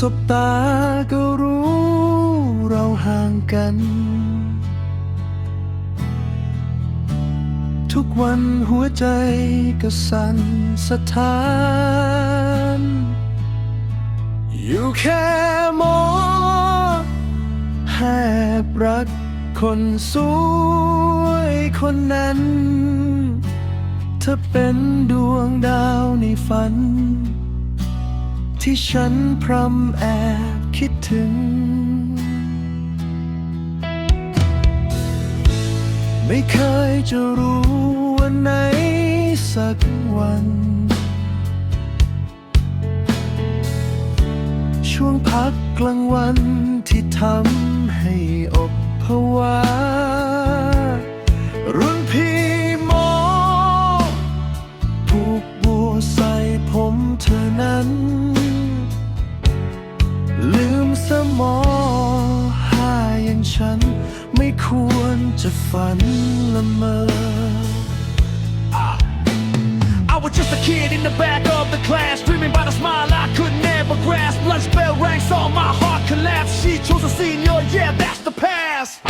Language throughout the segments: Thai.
สบตาก็รู้เราห่างกัน ทุกวันหัวใจก็สั่นสะท้าน อยู่แค่มองแหบรักคนสวยคนนั้นเธอเป็นดวงดาวในฝัน ที่ฉันพรำแอบคิดถึง ไม่เคยจะรู้วันไหนสักวัน ช่วงพักกลางวันที่ทำให้อบภาวะ มสมอหาอย่างฉัน ไม่ควรจะฝันละเมอ I was just a kid in the back of the class, dreaming about a smile I could never grasp. Lunch bell rang, saw my heart collapse. She chose a senior, yeah, that's the past.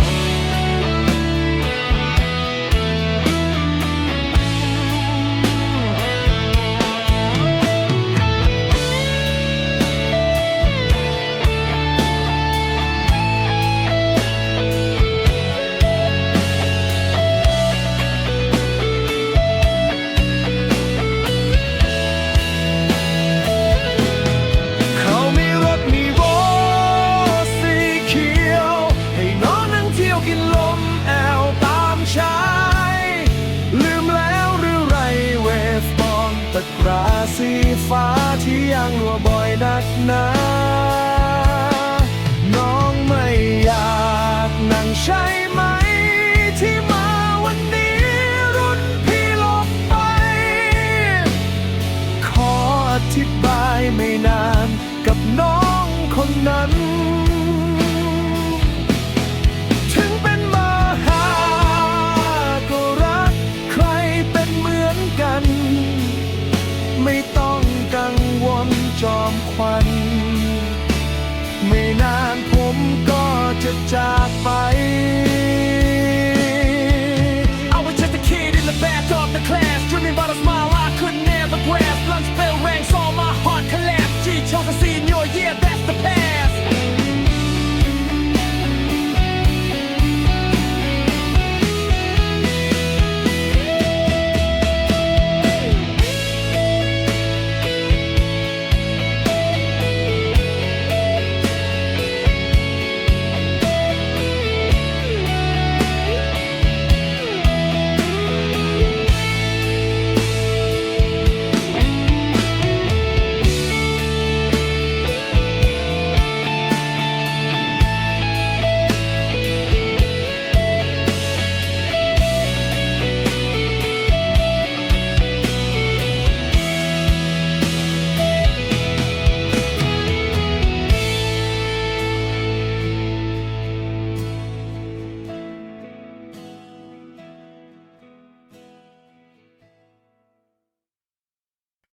ราสีฟ้าที่ยังรัวบ่อยนักหนาน้องไม่อยากนั่งใช่ไหม ที่มาวันนี้รุ่นพี่หลบไป ขออธิบายไม่นานกับน้องคนนั้น มควัน ไม่นานผมก็จะจากไป